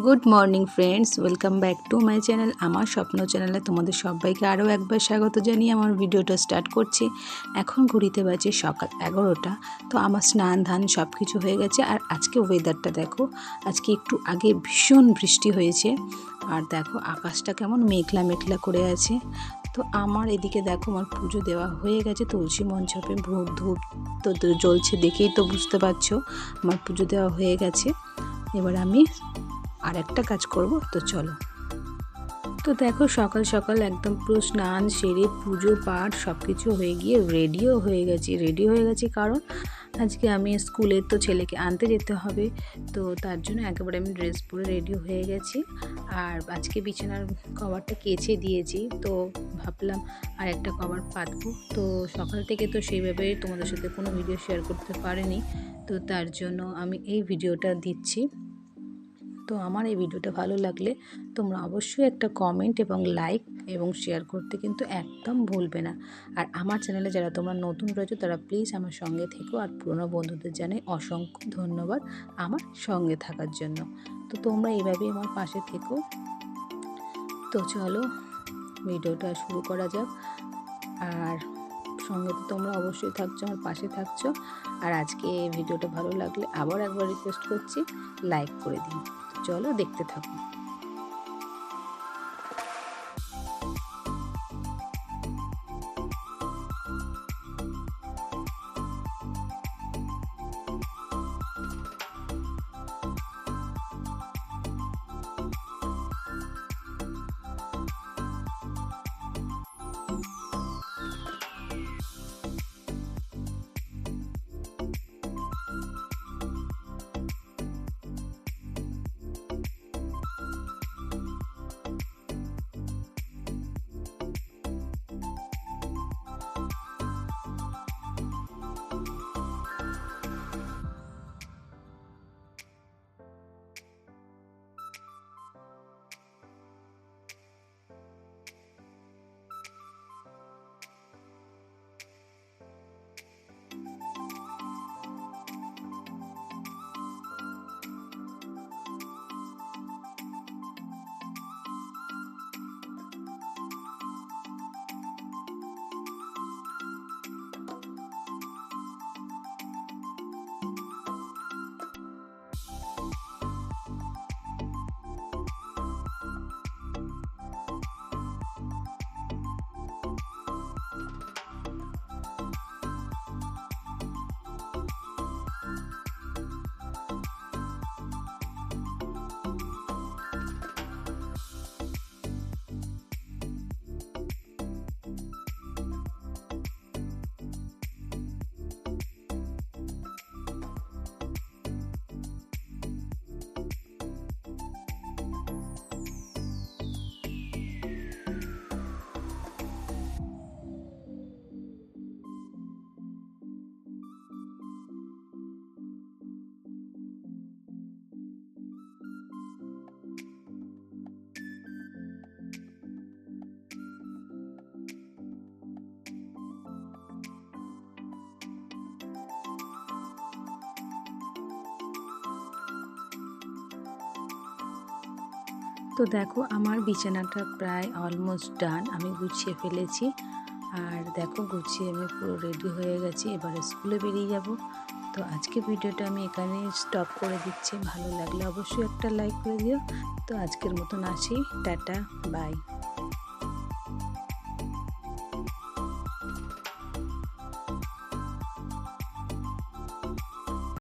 Good morning friends welcome back to my channel আমার স্বপ্ন চ্যানেলে তোমাদের সবাইকে আরও একবার স্বাগত জানিয়ে আমার ভিডিওটা স্টার্ট করছি। এখন ঘুরিতে বাজে সকাল এগারোটা। তো আমার স্নান, ধান সব কিছু হয়ে গেছে। আর আজকে ওয়েদারটা দেখো, আজকে একটু আগে ভীষণ বৃষ্টি হয়েছে। আর দেখো, আকাশটা কেমন মেঘলা মেঘলা করে আছে। তো আমার এদিকে দেখো, আমার পুজো দেওয়া হয়ে গেছে। তুলসী মঞ্চপে ভূপ ধূপ তো জ্বলছে দেখেই তো বুঝতে পারছ। আমার পুজো দেওয়া হয়ে গেছে। এবার আমি আর একটা কাজ করব, তো চলো। তো দেখো, সকাল সকাল একদম পুরো স্নান সেরে পুজো পাঠ সব কিছু হয়ে গিয়ে রেডিও হয়ে গেছি। রেডি হয়ে গেছি কারণ আজকে আমি স্কুলে তো ছেলেকে আনতে যেতে হবে, তো তার জন্য একেবারে আমি ড্রেস পরে রেডি হয়ে গেছি। আর আজকে বিছানার কভারটা কেচে দিয়েছি, তো ভাবলাম আর একটা কভার পাতবো। তো সকাল থেকে তো সেইভাবে তোমাদের সাথে কোনো ভিডিও শেয়ার করতে পারিনি, তো তার জন্য আমি এই ভিডিওটা দিচ্ছি। তো আমার এই ভিডিওটা ভালো লাগলে তোমরা অবশ্যই একটা কমেন্ট এবং লাইক এবং শেয়ার করতে কিন্তু একদম ভুলবে না। আর আমার চ্যানেলে যারা তোমরা নতুন রয়েছো, তারা প্লিজ আমার সঙ্গে থেকো আর পুরনো বন্ধুদের জানাই অসংখ্য ধন্যবাদ আমার সঙ্গে থাকার জন্য। তো তোমরা এইভাবেই আমার পাশে থেকো। তো চলো ভিডিওটা শুরু করা যাক। আর সঙ্গে তো তোমরা অবশ্যই থাকছো, আমার পাশে থাকছো। আর আজকে ভিডিওটা ভালো লাগলে আবার একবার রিকোয়েস্ট করছি লাইক করে দিন চলো দেখতে থাকুন তো দেখো, আমার বিছানাটা প্রায় অলমোস্ট ডান আমি গুছিয়ে ফেলেছি। আর দেখো, গুছিয়ে আমি পুরো রেডি হয়ে গেছি, এবার স্কুলে বেরিয়ে যাব। তো আজকে ভিডিওটা আমি এখানে স্টপ করে দিচ্ছি। ভালো লাগলে অবশ্যই একটা লাইক করে দিও। তো আজকের মতন আসি। Tata bye